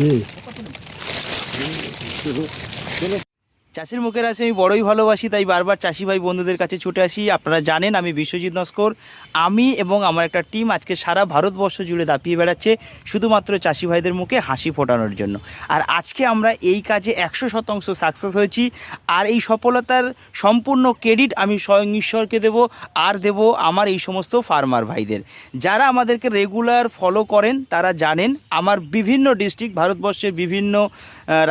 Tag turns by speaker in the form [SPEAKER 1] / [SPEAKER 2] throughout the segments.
[SPEAKER 1] うん。চাষির মুখের আছে আমি বড়ই ভালোবাসি, তাই বারবার চাষি ভাই বন্ধুদের কাছে ছুটে আসি। আপনারা জানেন, আমি বিশ্বজিৎ নস্কর। আমি এবং আমার একটা টিম আজকে সারা ভারতবর্ষ জুড়ে দাপিয়ে বেড়াচ্ছে, শুধুমাত্র চাষি ভাইদের মুখে হাসি ফোটানোর জন্য। আর আজকে আমরা এই কাজে একশো শতাংশ সাকসেস হয়েছি, আর এই সফলতার সম্পূর্ণ ক্রেডিট আমি স্বয়ং ঈশ্বরকে দেব, আর দেব আমার এই সমস্ত ফার্মার ভাইদের। যারা আমাদেরকে রেগুলার ফলো করেন, তারা জানেন, আমার বিভিন্ন ডিস্ট্রিক্ট, ভারতবর্ষের বিভিন্ন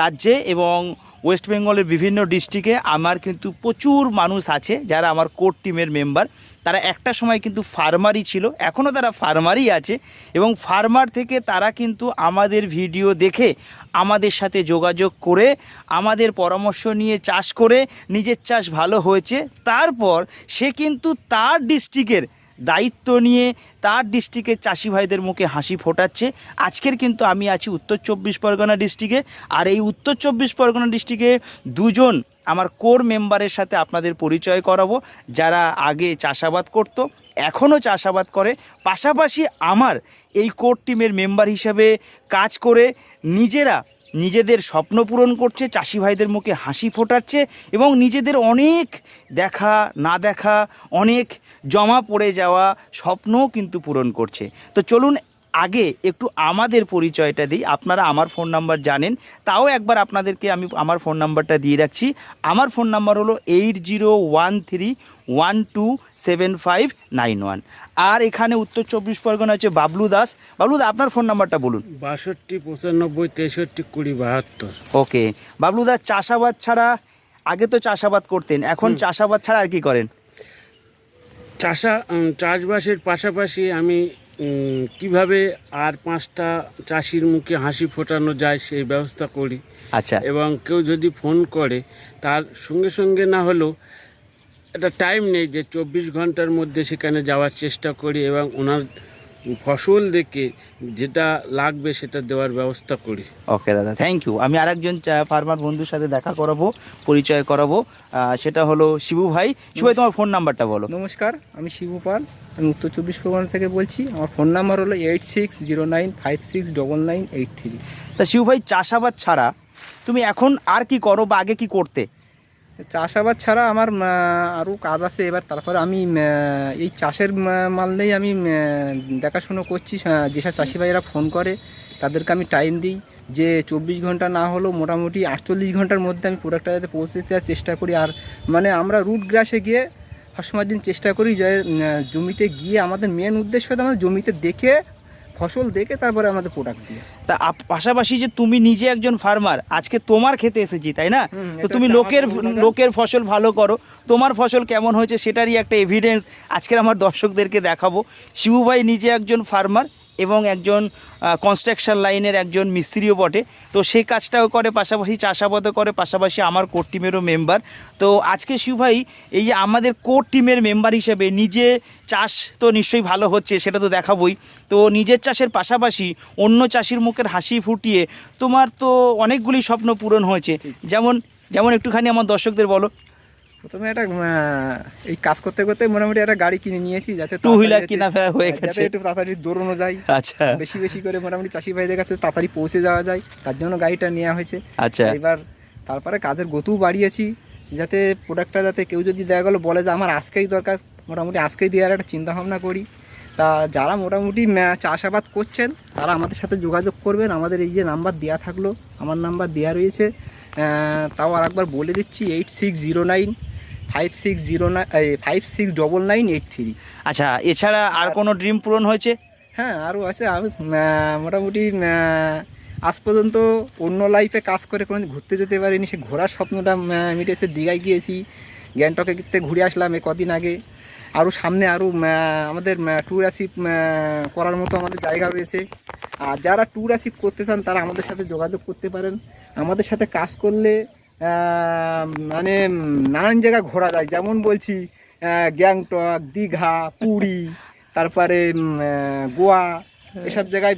[SPEAKER 1] রাজ্যে এবং ওয়েস্ট বেঙ্গলের বিভিন্ন ডিস্ট্রিক্টে আমার কিন্তু প্রচুর মানুষ আছে যারা আমার কোর টিমের মেম্বার তারা একটা সময় কিন্তু ফার্মারই ছিল এখনও তারা ফার্মারই আছে এবং ফার্মার থেকে তারা কিন্তু আমাদের ভিডিও দেখে আমাদের সাথে যোগাযোগ করে, আমাদের পরামর্শ নিয়ে চাষ করে, নিজের চাষ ভালো হয়েছে। তারপর সে কিন্তু তার ডিস্ট্রিক্টের দায়িত্ব নিয়ে তার ডিস্ট্রিক্টের চাষি ভাইদের মুখে হাসি ফোটাচ্ছে। আজকের কিন্তু আমি আছি উত্তর চব্বিশ পরগনা ডিস্ট্রিক্টে আর এই উত্তর চব্বিশ পরগনা ডিস্ট্রিক্টে দুজন আমার কোর মেম্বারের সাথে আপনাদের পরিচয় করাবো। যারা আগে চাষাবাদ করত, এখনও চাষাবাদ করে। পাশাপাশি আমার এই কোর টিমের মেম্বার হিসাবে কাজ করে নিজেরা নিজেদের স্বপ্ন পূরণ করছে, চাষি ভাইদের মুখে হাসি ফোটাচ্ছে এবং নিজেদের অনেক দেখা, না দেখা, অনেক জমা পড়ে যাওয়া স্বপ্নও কিন্তু পূরণ করছে। তো চলুন আগে একটু আমাদের পরিচয়টা দিই। আপনারা আমার ফোন নাম্বার জানেন তাও একবার আপনাদেরকে আমি আমার ফোন নাম্বারটা দিয়ে রাখছি। আমার ফোন নাম্বার হলো eight zero one three one two seven five nine one. আর এখানে উত্তর চব্বিশ পরগনা হচ্ছে বাবলু দাস। বাবলু দা আপনার ফোন নাম্বারটা বলুন।
[SPEAKER 2] বাষট্টি পঁচানব্বই তেষট্টি কুড়ি বাহাত্তর।
[SPEAKER 1] ওকে। বাবলুদা চাষাবাদ ছাড়া আগে তো চাষাবাদ করতেন এখন চাষাবাদ ছাড়া আর কি করেন?
[SPEAKER 2] চাষা চাষবাসের পাশাপাশি আমি কীভাবে আর পাঁচটা চাষির মুখে হাসি ফোটানো যায় সেই ব্যবস্থা করি।
[SPEAKER 1] আচ্ছা।
[SPEAKER 2] এবং কেউ যদি ফোন করে তার সঙ্গে সঙ্গে না হলেও একটা টাইম নেই যে চব্বিশ ঘণ্টার মধ্যে সেখানে যাওয়ার চেষ্টা করি এবং ওনার ফসল দেখে যেটা লাগবে সেটা দেওয়ার ব্যবস্থা করি।
[SPEAKER 1] ওকে দাদা থ্যাংক ইউ আমি আরেকজন ফার্মার বন্ধুর সাথে দেখা করাবো পরিচয় করাবো। সেটা হলো শিবু ভাই। শিবু ভাই তোমার ফোন নাম্বারটা বলো।
[SPEAKER 3] নমস্কার আমি শিবু পাল। আমি উত্তর চব্বিশ পরগনা থেকে বলছি। আমার ফোন নাম্বার হলো eight six zero nine five six double nine eight three
[SPEAKER 1] তা শিবু ভাই চাষাবাদ ছাড়া তুমি এখন আর কি করো বা আগে কি করতে?
[SPEAKER 3] চাষাবাদ ছাড়া আমার আরও কাজ আছে এবার। তারপরে আমি এই চাষের মাল নিয়েই আমি দেখাশুনো করছি। যেসব চাষি ভাইয়েরা ফোন করে, তাদেরকে আমি টাইম দিই। যে চব্বিশ ঘণ্টা না হলেও মোটামুটি আটচল্লিশ ঘণ্টার মধ্যে আমি প্রোডাক্টটা যাতে পৌঁছে দেওয়ার চেষ্টা করি। আর মানে আমরা রুট গ্রাসে গিয়ে সবসময় দিন চেষ্টা করি যে জমিতে গিয়ে আমাদের মেন উদ্দেশ্য আমাদের জমিতে দেখে ফসল দেখে তারপরে আমাদের প্রোডাক্ট দিয়ে।
[SPEAKER 1] তা পাশাপাশি যে তুমি নিজে একজন ফার্মার আজকে তোমার খেতে এসেছি তাই না? তো তুমি লোকের লোকের ফসল ভালো করো। তোমার ফসল কেমন হয়েছে সেটারই একটা এভিডেন্স আজকের আমার দর্শকদেরকে দেখাবো। শিবু ভাই নিজে একজন ফার্মার এবং একজন কনস্ট্রাকশন লাইনের একজন মিস্ত্রিও বটে। তো সেই কাজটাও করে পাশাপাশি চাষাবাদও করে পাশাপাশি আমার কোর টিমেরও মেম্বার তো আজকে শিবু ভাই এই যে আমাদের কোর টিমের মেম্বার হিসেবে নিজে চাষ তো নিশ্চয়ই ভালো হচ্ছে সেটা তো দেখাবই। তো নিজের চাষের পাশাপাশি অন্য চাষির মুখের হাসি ফুটিয়ে তোমার তো অনেকগুলি স্বপ্ন পূরণ হয়েছে। যেমন যেমন একটুখানি আমার দর্শকদের বলো
[SPEAKER 3] প্রথমে একটা এই কাজ করতে করতে মোটামুটি একটা গাড়ি কিনে নিয়েছি যাতে
[SPEAKER 1] টু হুইলার কিনা ফেরা হয়ে গেছে।
[SPEAKER 3] একটু তাড়াতাড়ি দৌড়ানো যায়।
[SPEAKER 1] আচ্ছা।
[SPEAKER 3] বেশি বেশি করে মোটামুটি চাষি ভাইদের কাছে তাড়াতাড়ি পৌঁছে যাওয়া যায়। তার জন্য গাড়িটা নেওয়া হয়েছে।
[SPEAKER 1] আচ্ছা।
[SPEAKER 3] এবার তারপরে কাজের গতিও বাড়িয়েছি। যাতে প্রোডাক্টটা যাতে কেউ যদি দেখা গেলো বলে যে আমার আজকেই দরকার মোটামুটি আজকেই দেওয়ার একটা চিন্তা ভাবনা করি। তা যারা মোটামুটি চাষাবাদ করছেন তারা আমাদের সাথে যোগাযোগ করবেন। আমাদের এই যে নাম্বার দেওয়া থাকল আমার নাম্বার দেওয়া রয়েছে। তাও আর একবার বলে দিচ্ছি eight six zero nine five six zero nine five six double nine eight three
[SPEAKER 1] আচ্ছা এছাড়া আর কোনো ড্রিম পূরণ হয়েছে?
[SPEAKER 3] হ্যাঁ আরও আছে। আমি মোটামুটি আজ পর্যন্ত অন্য লাইফে কাজ করে কোনো ঘুরতে যেতে পারিনি। সে ঘোরার স্বপ্নটা মিটেছে দীঘায় গিয়েছি গ্যাংটকে গিয়ে ঘুরে আসলাম এ কদিন আগে। আরও সামনে আরও আমাদের ট্যুর অ্যাসিভ করার মতো আমাদের জায়গা রয়েছে। আর যারা ট্যুর অ্যাসিভ করতে চান তারা আমাদের সাথে যোগাযোগ করতে পারেন। আমাদের সাথে কাজ করলে মানে নানান জায়গায় ঘোরা যায়। যেমন বলছি গ্যাংটক দীঘা পুরী তারপরে গোয়া এসব জায়গায়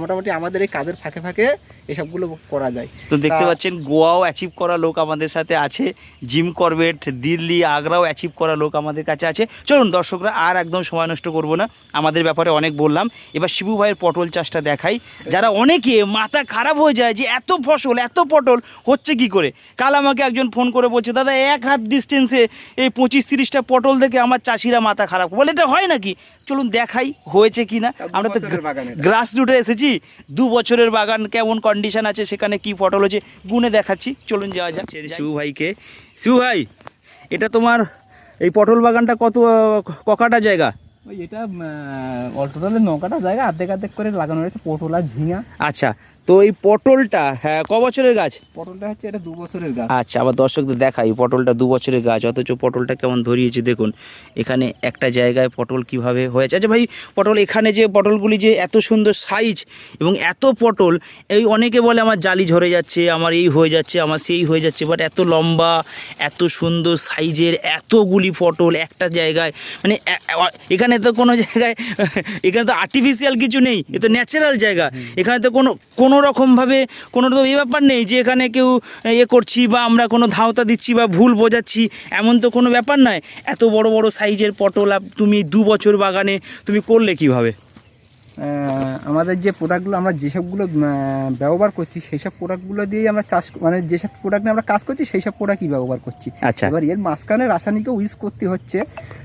[SPEAKER 3] মোটামুটি আমাদের এই কাজের ফাঁকে ফাঁকে এসবগুলো করা যায়।
[SPEAKER 1] তো দেখতে পাচ্ছেন গোয়াও অ্যাচিভ করা লোক আমাদের সাথে আছে জিম করবেট দিল্লি আগ্রাও অ্যাচিভ করা লোক আমাদের কাছে আছে। চলুন দর্শকরা আর একদম সময় নষ্ট করব না। আমাদের ব্যাপারে অনেক বললাম। এবার শিবু ভাইয়ের পটল চাষটা দেখাই। যারা অনেকে মাথা খারাপ হয়ে যায় যে এত ফসল এত পটল হচ্ছে কি করে? কাল আমাকে একজন ফোন করে বলছে দাদা এক হাত ডিস্টেন্সে এই পঁচিশ তিরিশটা পটল দেখে আমার চাষিরা মাথা খারাপ। বলে এটা হয় নাকি? চলুন দেখাই হয়েছে কি না আমরা তো গ্রাস রুটে এসেছি। দু বছরের বাগান কেমন কন্ডিশন আছে সেখানে কি পটল হয়েছে গুনে দেখাচ্ছি। চলুন যাওয়া যাক। শিবু ভাইকে। শিবু ভাই এটা তোমার এই পটল বাগানটা কত ককাটা জায়গা?
[SPEAKER 3] ওই এটা অল্টোটালে নৌকাটা জায়গা আর্ধেক আর্ধেক করে লাগানো রয়েছে পটল আর ঝিঙা।
[SPEAKER 1] আচ্ছা। তো এই পটলটা হ্যাঁ ক বছরের গাছ?
[SPEAKER 3] পটলটা হচ্ছে এটা দু বছরের গাছ।
[SPEAKER 1] আচ্ছা আবার দর্শকদের দেখাই পটলটা দু বছরের গাছ অথচ পটলটা কেমন ধরিয়েছে দেখুন। এখানে একটা জায়গায় পটল কীভাবে হয়েছে। আচ্ছা ভাই পটল এখানে যে পটলগুলি যে এত সুন্দর সাইজ এবং এত পটল এই অনেকে বলে আমার জালি ঝরে যাচ্ছে আমার এই হয়ে যাচ্ছে আমার সেই হয়ে যাচ্ছে বাট এত লম্বা এত সুন্দর সাইজের এতগুলি পটল একটা জায়গায় মানে এখানে তো কোনো জায়গায় এখানে তো আর্টিফিশিয়াল কিছু নেই এ তো ন্যাচারাল জায়গা। এখানে তো কোনো কোনো রকমভাবে কোনো তো এই ব্যাপার নেই যে এখানে কেউ ইয়ে করছি বা আমরা কোনো ধাওতা দিচ্ছি বা ভুল বোঝাচ্ছি এমন তো কোনো ব্যাপার নয়। এত বড় বড় সাইজের পটল আপ- তুমি দু বছর বাগানে তুমি করলে কীভাবে?
[SPEAKER 3] আমাদের যে প্রোডাক্টগুলো আমরা যেসবগুলো ব্যবহার করছি সেই সব প্রোডাক্টগুলো দিয়েই আমরা চাষ মানে যেসব প্রোডাক্ট নিয়ে আমরা কাজ করছি সেই সব প্রোডাক্টই ব্যবহার করছি।
[SPEAKER 1] আচ্ছা।
[SPEAKER 3] এবার এর মাঝখানে রাসায়নিকও ইউজ করতে হচ্ছে।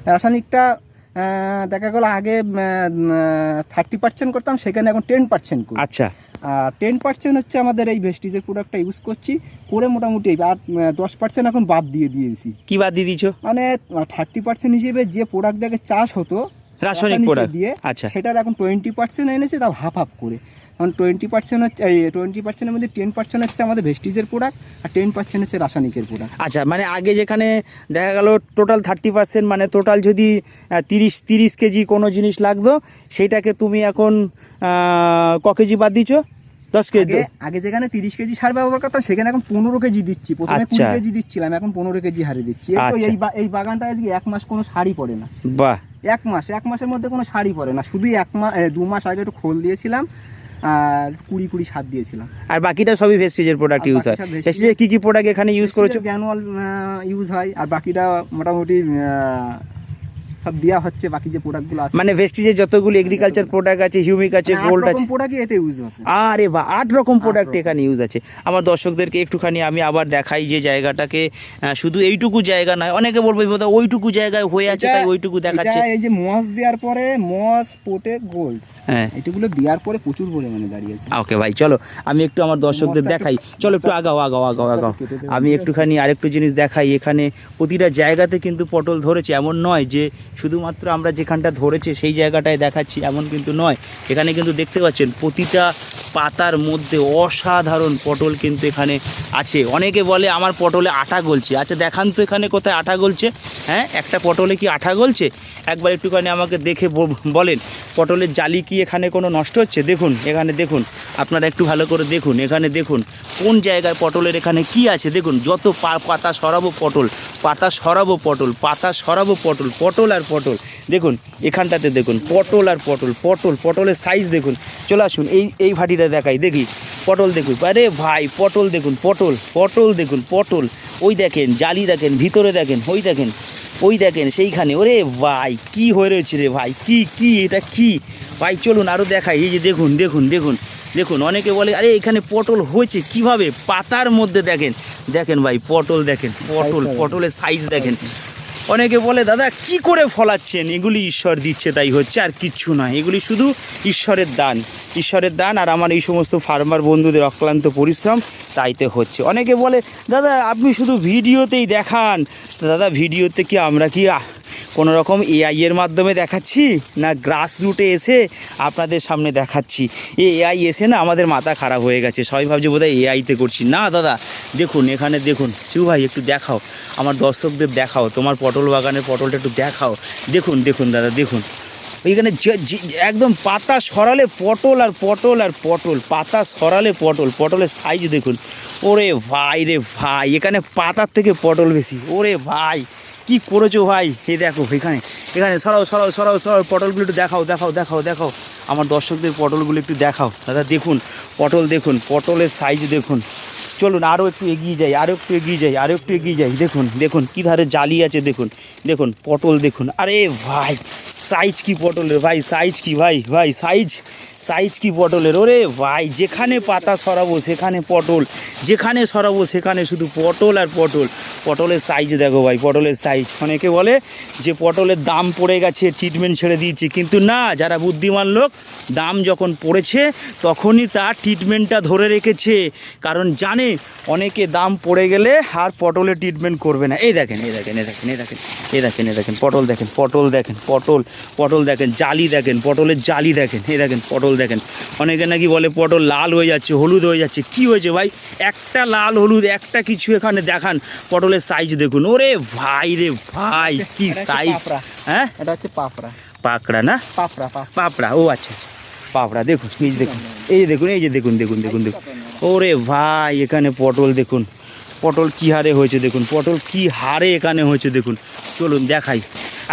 [SPEAKER 3] রাসায়নিকটা দেখা গেলো আগে থার্টি পার্সেন্ট করতাম সেখানে এখন টেন পার্সেন্ট
[SPEAKER 1] আচ্ছা।
[SPEAKER 3] টেন পার্সেন্ট হচ্ছে আমাদের এই ভেস্টিজের প্রোডাক্টটা ইউজ করছি করে মোটামুটি আর দশ পার্সেন্ট এখন বাদ দিয়ে দিয়েছি।
[SPEAKER 1] কি বাদ দিয়ে দিছো
[SPEAKER 3] মানে থার্টি পার্সেন্ট হিসেবে যে প্রোডাক্ট দেখে চাষ হতো
[SPEAKER 1] রাসায়নিক প্রোডাক্ট
[SPEAKER 3] দিয়ে
[SPEAKER 1] আচ্ছা।
[SPEAKER 3] সেটার এখন টোয়েন্টি পার্সেন্ট এনেছে তাও হাফ হাফ করে। কারণ টোয়েন্টি পার্সেন্ট হচ্ছে এই টোয়েন্টি পার্সেন্টের মধ্যে টেন পার্সেন্ট হচ্ছে আমাদের ভেস্টিজের প্রোডাক্ট আর টেন পার্সেন্ট হচ্ছে রাসায়নিকের প্রোডাক্ট
[SPEAKER 1] আচ্ছা মানে আগে যেখানে দেখা গেল টোটাল থার্টি পার্সেন্ট মানে টোটাল যদি তিরিশ তিরিশ কেজি কোনো জিনিস লাগতো সেটাকে তুমি এখন ক কেজি বাদ দিছো দশ কেজি।
[SPEAKER 3] আগে যেখানে তিরিশ কেজি সার ব্যবহার করতাম সেখানে এখন পনেরো কেজি দিচ্ছি। প্রথমে কুড়ি
[SPEAKER 1] আচ্ছা।
[SPEAKER 3] কেজি দিচ্ছিলাম এখন পনেরো কেজি হারে দিচ্ছি। এই
[SPEAKER 1] আচ্ছা।
[SPEAKER 3] এই বাগানটা আজকে এক মাস কোনো শাড়ি পড়ে না।
[SPEAKER 1] বাহ।
[SPEAKER 3] এক মাস এক মাসের মধ্যে কোনো শাড়ি পড়ে না। শুধু এক মাস দু মাস আগে একটু খোল দিয়েছিলাম আর কুড়ি কুড়ি সার দিয়েছিলাম।
[SPEAKER 1] আর বাকিটা সবই ভেস্টিজের প্রোডাক্ট ইউজ হয় ভেস্টিজের কি কি প্রোডাক্ট এখানে ইউজ করেছ?
[SPEAKER 3] জ্যানুয়াল ইউজ হয় আর বাকিটা মোটামুটি সব দেওয়া হচ্ছে বাকি যে প্রোডাক্টগুলো আছে।
[SPEAKER 1] মানে ভেস্টিজের যতগুলো এগ্রিকালচার প্রোডাক্ট আছে হিউমিক আছে
[SPEAKER 3] মানে
[SPEAKER 1] গোল্ড আছে
[SPEAKER 3] রকম প্রোডাক্টই এতে ইউজ আছে।
[SPEAKER 1] আরে বা আট রকম প্রোডাক্ট এখানে ইউজ আছে। আমার দর্শকদেরকে একটুখানি আমি আবার দেখাই যে জায়গাটাকে শুধু এইটুকু জায়গা নয় অনেকে বলবে বোধ ওইটুকু জায়গায় হয়ে আছে তাই ওইটুকু দেখাচ্ছে।
[SPEAKER 3] এই যে মস দেওয়ার পরে মস পোটে গোল্ড
[SPEAKER 1] হ্যাঁ।
[SPEAKER 3] এটাগুলো দেওয়ার পরে প্রচুর পরিমাণে দাঁড়িয়েছে
[SPEAKER 1] ওকে ভাই চলো আমি একটু আমার দর্শকদের দেখাই। চলো একটু আগাও আগাও আগাও আগাও। আমি একটুখানি আরেকটু জিনিস দেখাই। এখানে প্রতিটা জায়গাতে কিন্তু পটল ধরেছে এমন নয় যে শুধুমাত্র আমরা যেখানটা ধরেছে সেই জায়গাটায় দেখাচ্ছি, এমন কিন্তু নয়। এখানে কিন্তু দেখতে পাচ্ছেন প্রতিটা পাতার মধ্যে অসাধারণ পটল কিন্তু এখানে আছে। অনেকে বলে আমার পটলে আঠা গলছে। আচ্ছা দেখান তো এখানে কোথায় আঠা গলছে। হ্যাঁ একটা পটলে কি আঠা গলছে? একবার একটুখানি আমাকে দেখে বলেন, পটলের জালি কি এখানে কোনো নষ্ট হচ্ছে? দেখুন, এখানে দেখুন, আপনারা একটু ভালো করে দেখুন, এখানে দেখুন, কোন জায়গায় পটলের এখানে কি আছে? দেখুন, যত পাতা সরাবো পটল, পাতা সরাবো পটল, পাতা সরাবো পটল পটল আর পটল। দেখুন, এখানটাতে দেখুন, পটল আর পটল পটল, পটলের সাইজ দেখুন। চলে আসুন, এই এই ভাটিটা দেখাই দেখি পটল দেখুন আরে ভাই পটল দেখুন পটল পটল দেখুন পটল ওই দেখেন জালি দেখেন ভিতরে দেখেন ওই দেখেন ওই দেখেন সেইখানে ওরে ভাই কি হয়ে রয়েছে রে ভাই কি কি এটা কি? ভাই চলুন আরও দেখাই এই যে দেখুন দেখুন দেখুন দেখুন অনেকে বলে আরে এখানে পটল হয়েছে কীভাবে? পাতার মধ্যে দেখেন দেখেন ভাই পটল দেখেন পটল পটলের সাইজ দেখেন। অনেকে বলে দাদা কি করে ফলাচ্ছেন? এগুলি ঈশ্বর দিচ্ছে তাই হচ্ছে আর কিচ্ছু নয় এগুলি শুধু ঈশ্বরের দান। ঈশ্বরের দান আর আমার এই সমস্ত ফার্মার বন্ধুদের অক্লান্ত পরিশ্রম তাইতে হচ্ছে। অনেকে বলে, দাদা, আপনি শুধু ভিডিওতেই দেখান। দাদা, ভিডিওতে কি আমরা কি কোনো রকম এআই এর মাধ্যমে দেখাচ্ছি? না গ্রাস রুটে এসে আপনাদের সামনে দেখাচ্ছি? এ এআই এসে না আমাদের মাথা খারাপ হয়ে গেছে। সবাই ভাবছে বোধহয় এআইতে করছি। না, দাদা, দেখুন, এখানে দেখুন। শিবু ভাই, একটু দেখাও। আমার দর্শকদের দেখাও। তোমার পটল বাগানের পটলটা একটু দেখাও। দেখুন দেখুন, দাদা, দেখুন। যে- একদম পাতা সরালে পটল আর পটল আর পটল, পাতা সরালে পটল, পটলের সাইজ দেখুন। ওরে ভাই রে ভাই, এখানে পাতার থেকে পটল বেশি। ওরে ভাই, কি করেছ ভাই? এই দেখো, এখানে এখানে সরাও সরাও সরাও সরাও, পটলগুলো একটু দেখাও দেখাও দেখাও দেখাও। আমার দর্শকদের পটলগুলো একটু দেখাও। দাদা, দেখুন, পটল দেখুন, পটলের সাইজ দেখুন। চলুন আরও একটু এগিয়ে যাই আরও একটু এগিয়ে যাই আরও একটু এগিয়ে যাই। দেখুন দেখুন, কী ধারে জালি আছে, দেখুন দেখুন, পটল দেখুন। আরে ভাই সাইজ কি পটলের, ভাই সাইজ কি, ভাই ভাই সাইজ সাইজ কি পটলের? ওরে ভাই, যেখানে পাতা সরাবো, সেখানে পটল। যেখানে সরাবো সেখানে শুধু পটল আর পটল। পটলের সাইজ দেখো ভাই, পটলের সাইজ অনেকে বলে যে পটলের দাম পড়ে গেছে ট্রিটমেন্ট ছেড়ে দিয়েছে। কিন্তু না, যারা বুদ্ধিমান লোক, দাম যখন পড়েছে, তখনই তার ট্রিটমেন্টটা ধরে রেখেছে। কারণ জানে, অনেকে দাম পড়ে গেলে আর পটলের ট্রিটমেন্ট করবে না। এই দেখেন এই দেখেন এই দেখেন এই দেখেন এই দেখেন এই দেখেন, পটল দেখেন পটল দেখেন, পটল পটল দেখেন, জালি দেখেন, পটলের জালি দেখেন, এই দেখেন, পটল দেখেন। অনেকে নাকি বলে পটল লাল হয়ে যাচ্ছে, হলুদ হয়ে যাচ্ছে। কি হয়েছে ভাই? একটা লাল হলুদ একটা কিছু এখানে দেখান। পটলের সাইজ দেখুন। ওরে ভাই রে ভাই কি সাইজ হ্যাঁ?
[SPEAKER 3] এটা হচ্ছে পাপড়া।
[SPEAKER 1] পাকড়া না?
[SPEAKER 3] পাপড়া পাপড়া।
[SPEAKER 1] ও আচ্ছা আচ্ছা। পাপড়া দেখুন এই দেখুন। এই যে দেখুন এই যে দেখুন দেখুন দেখুন দেখুন। ওরে ভাই এখানে পটল দেখুন। পটল কি হারে হয়েছে দেখুন, পটল কি হারে এখানে হয়েছে দেখুন। চলুন দেখাই।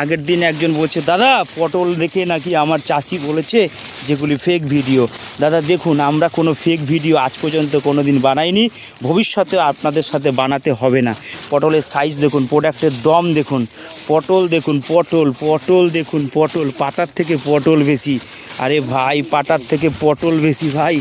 [SPEAKER 1] আগের দিন একজন বলছে, দাদা, পটল দেখে নাকি আমার চাষি বলেছে যেগুলি ফেক ভিডিও দাদা, দেখুন, আমরা কোনো ফেক ভিডিও আজ পর্যন্ত কোনো দিন বানাইনি। ভবিষ্যতে আপনাদের সাথে বানাতে হবে না। পটলের সাইজ দেখুন প্রোডাক্টের দম দেখুন। পটল দেখুন, পটল পটল দেখুন, পটল, পাতার থেকে পটল বেশি। আরে ভাই পাটার থেকে পটল বেশি ভাই।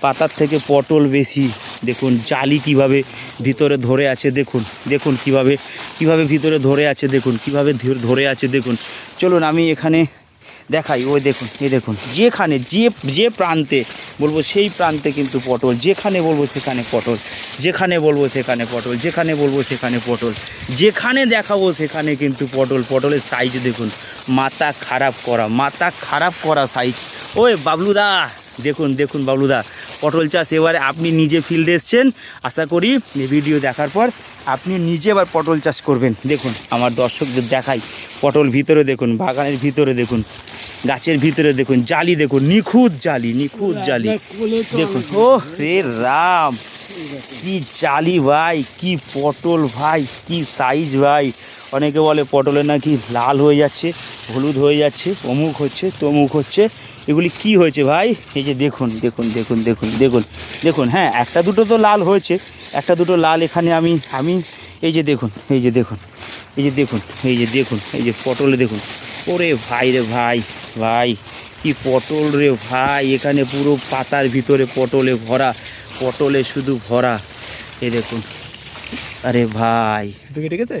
[SPEAKER 1] পাতার থেকে পটল বেশি। দেখুন, জালি কীভাবে ভিতরে ধরে আছে, দেখুন দেখুন কীভাবে কীভাবে ভিতরে ধরে আছে, দেখুন, কীভাবে ধরে- আছে, দেখুন। চলুন, আমি এখানে দেখাই, ওই দেখুন, এই দেখুন, যেখানে, যে যে প্রান্তে, বলব সেই প্রান্তে কিন্তু পটল, যেখানে বলব সেখানে পটল, যেখানে বলব সেখানে পটল, যেখানে বলব সেখানে পটল, যেখানে দেখাবো সেখানে কিন্তু পটল, পটলের সাইজ দেখুন, মাথা খারাপ করা, মাথা খারাপ করা সাইজ ওই বাবলুদা, দেখুন দেখুন বাবলুদা পটল চাষ এবারে আপনি নিজে ফিল্ডে এসছেন। আশা করি এই ভিডিও দেখার পর আপনি নিজে এবার পটল চাষ করবেন। দেখুন আমার দর্শকদের দেখাই পটল ভিতরে দেখুন বাগানের ভিতরে দেখুন গাছের ভিতরে দেখুন জালি দেখুন নিখুঁত জালি নিখুঁত জালি। দেখুন ও রে রাম কি জালি ভাই কি পটল ভাই কি সাইজ ভাই। অনেকে বলে পটলে নাকি লাল হয়ে যাচ্ছে হলুদ হয়ে যাচ্ছে অমুক হচ্ছে তমুক হচ্ছে। এগুলি কি হয়েছে ভাই? এই যে দেখুন দেখুন দেখুন দেখুন দেখুন দেখুন হ্যাঁ একটা দুটো তো লাল হয়েছে, একটা দুটো লাল এখানে আমি আমি, এই যে দেখুন, এই যে দেখুন, এই যে দেখুন, এই যে দেখুন, এই যে পটলে দেখুন, ওরে ভাই রে ভাই ভাই, কি পটল রে ভাই, এখানে পুরো পাতার ভিতরে পটলে ভরা, পটলে শুধু ভরা, এই দেখুন, আরে ভাই।
[SPEAKER 3] ঠিক আছে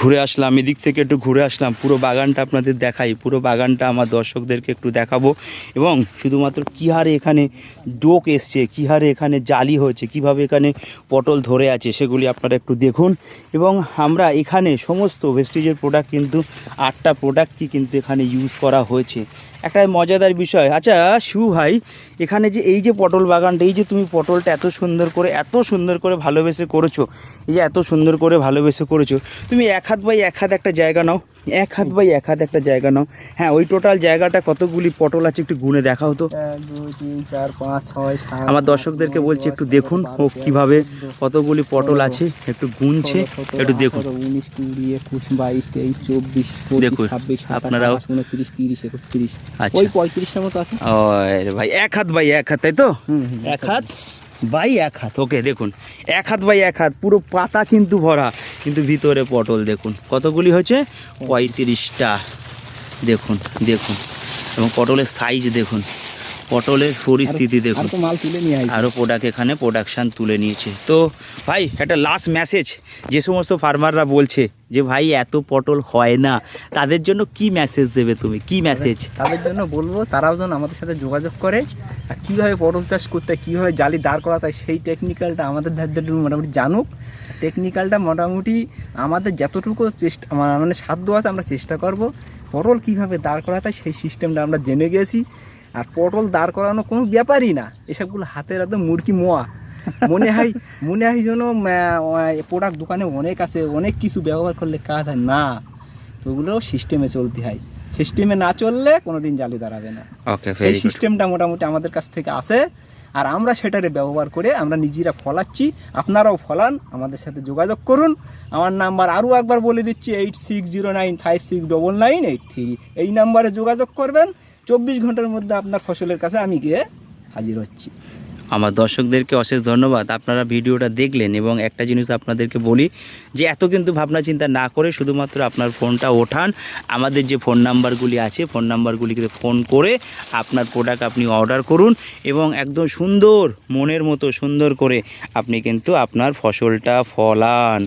[SPEAKER 1] ঘুরে আসলাম, এদিক থেকে একটু ঘুরে আসলাম, পুরো বাগানটা আপনাদের দেখাই, পুরো বাগানটা আমার দর্শকদেরকে একটু দেখাবো। এবং শুধুমাত্র কী হারে এখানে ডোক এসছে, কী হারে এখানে জালি হয়েছে, কীভাবে এখানে পটল ধরে আছে, সেগুলি আপনারা একটু দেখুন। এবং আমরা এখানে সমস্ত ভেস্টিজের প্রোডাক্ট কিন্তু, আটটা প্রোডাক্টই কিন্তু এখানে ইউজ করা হয়েছে। একটা মজাদার বিষয় আচ্ছা শিউ ভাই, এখানে যে এই যে পটল বাগানটা, এই যে তুমি পটলটা এত সুন্দর করে, এত সুন্দর করে ভালোবেসে করেছ, এই যে এত সুন্দর করে ভালোবেসে করেছ, তুমি এক হাত বাই এক হাত একটা জায়গা নাও। এক হাত বাই এক হাত একটা জায়গা নাও। হ্যাঁ ওই টোটাল জায়গাটা কতগুলি পটল আছে একটু গুনে দেখাও তো
[SPEAKER 3] এক দুই তিন চার পাঁচ ছয়
[SPEAKER 1] আমার দর্শকদেরকে বলছি একটু দেখুন ও কীভাবে কতগুলি পটল আছে একটু গুনছে একটু দেখুন।
[SPEAKER 3] উনিশ কুড়ি একুশ বাইশ তেইশ চব্বিশ
[SPEAKER 1] দেখুন, আপনারাও-
[SPEAKER 3] উনত্রিশ তিরিশ একত্রিশ।
[SPEAKER 1] আচ্ছা।
[SPEAKER 3] ওই পঁয়ত্রিশটার মতো আছে।
[SPEAKER 1] ভাই এক হাত বাই এক হাত তাই তো? এক হাত। বাই এক হাত। ওকে, দেখুন, এক হাত বাই এক হাত, পুরো পাতা কিন্তু ভরা, কিন্তু ভিতরে পটল, দেখুন, কতগুলি হয়েছে? পঁয়ত্রিশটা। দেখুন দেখুন, এবং পটলের সাইজ দেখুন পটলের পরিস্থিতি দেখুন।
[SPEAKER 3] তো মাল তুলে নিয়ে আসবে
[SPEAKER 1] আরও প্রোডাক্ট এখানে প্রোডাকশান তুলে নিয়েছে। তো ভাই একটা লাস্ট মেসেজ যে সমস্ত ফার্মাররা বলছে যে ভাই এত পটল হয় না। তাদের জন্য কি মেসেজ দেবে তুমি? কি মেসেজ
[SPEAKER 3] তাদের জন্য বলব তারাও যেন আমাদের সাথে যোগাযোগ করে আর কীভাবে পটল চাষ করতে হয় কীভাবে জালি দাঁড় করাতে হয় সেই টেকনিক্যালটা আমাদের ধারদের মোটামুটি জানুক। টেকনিক্যালটা মোটামুটি আমাদের যতটুকু চেষ্টা আমার মানে সাধ্য আছে আমরা চেষ্টা করব পটল কীভাবে দাঁড় করাতে হয় সেই সিস্টেমটা আমরা জেনে গেছি। আর পটল দাঁড় করানো কোনো ব্যাপারই না। এসবগুলো হাতের একদম মুরগি মোয়া। মনে হয় মনে হয় যেন প্রোডাক্ট দোকানে অনেক আছে অনেক কিছু ব্যবহার করলে কাজ হয়। না তো ওগুলো সিস্টেমে চলতে হয়। সিস্টেমে না চললে কোনোদিন জালি দাঁড়াবে না। এই সিস্টেমটা মোটামুটি আমাদের কাছ থেকে আসে আর আমরা সেটারে ব্যবহার করে আমরা নিজেরা ফলাচ্ছি। আপনারাও ফলান আমাদের সাথে যোগাযোগ করুন। আমার নাম্বার আরও একবার বলে দিচ্ছি eight six zero nine five six double nine eight three এই নাম্বারে যোগাযোগ করবেন। চব্বিশ ঘণ্টার মধ্যে আপনার ফসলের কাছে আমি গিয়ে হাজির হচ্ছি।
[SPEAKER 1] আমার দর্শকদেরকে অশেষ ধন্যবাদ। আপনারা ভিডিওটা দেখলেন এবং একটা জিনিস আপনাদেরকে বলি যে এত কিন্তু ভাবনা চিন্তা না করে শুধুমাত্র আপনার ফোনটা ওঠান। আমাদের যে ফোন নাম্বারগুলি আছে, ফোন নাম্বারগুলিকে ফোন করে আপনার প্রোডাক্ট আপনি অর্ডার করুন এবং একদম সুন্দর মনের মতো সুন্দর করে আপনি কিন্তু আপনার ফসলটা ফলান।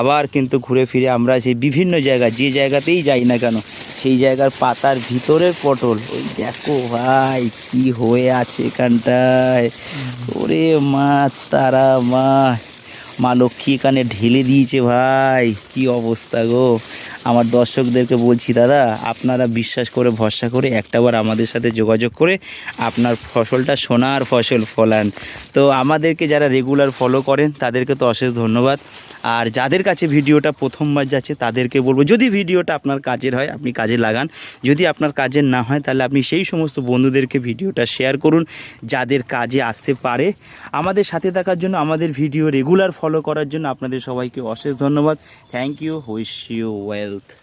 [SPEAKER 1] আবার কিন্তু ঘুরে ফিরে আমরা সেই বিভিন্ন জায়গা, যে জায়গাতেই যাই না কেন, সেই জায়গার পাতার ভিতরের পটল। ওই দেখো ভাই, কি হয়ে আছে এখানটায়। ওরে মা তারা মা। মা লক্ষ্মী কানে ঢেলে দিয়েছে ভাই। কি অবস্থা গো। আমার দর্শকদেরকে বলছি, দাদা, আপনারা বিশ্বাস করে, ভরসা করে একটাবার আমাদের সাথে যোগাযোগ করে আপনার ফসলটা সোনার ফসল ফলান। তো আমাদেরকে যারা রেগুলার ফলো করেন, তাদেরকে তো অশেষ ধন্যবাদ। আর যাদের কাছে ভিডিওটা প্রথমবার যাচ্ছে, তাদেরকে বলব, যদি ভিডিওটা আপনার কাজের হয়, আপনি কাজে লাগান। যদি আপনার কাজের না হয়, তাহলে আপনি সেই সমস্ত বন্ধুদেরকে ভিডিওটা শেয়ার করুন, যাদের কাজে আসতে পারে। আমাদের সাথে থাকার জন্য, আমাদের ভিডিও রেগুলার ফলো করার জন্য আপনাদের সবাইকে অশেষ ধন্যবাদ। Thank you wish you health